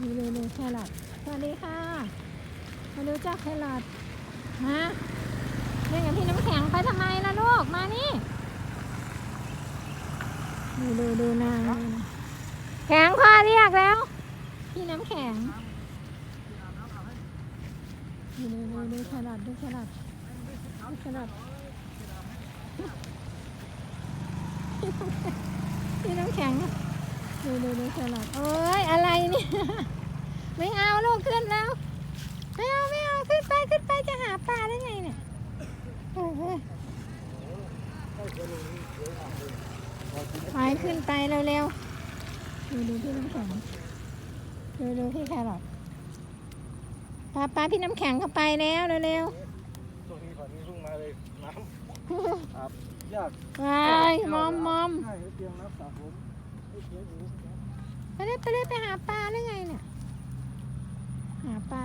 ดูดูดูแครอทสวัสดีค่ะมาดูจ้าแครอทมาเล่นกับพี่น้ำแข็งไปทำไมล่ะลูก มานี่ ดูดูดูนางแข็งพ่อเรียกแล้ว พี่น้ำแข็งดูดูดูดูแครอทดูแครอทดูแครอทพี่น้ำแข็งดูดูดูแครอทโอ้ยอะไร เนี่ย ไม่เอาลูกขึ้นแล้ว ไม่เอาไม่เอาขึ้นไปขึ้นไปจะหาปลาได้ไงเนี่ยเออเออไปขึ้นไปเร็วๆ ดูดูพี่น้ำแข็งดูดูพี่แครอทปลาปลาพี่น้ำแข็งเข้าไปแล้วเร็วช่วงนี้ก่อนนี้เพิ่งมาเลยน้ๆำครับยากไปมอมมอมใช่เตรียมน้ำสระผม ไม่ไปเลยไปเลยไปหาปลาได้ไงเนี่ย หาปลา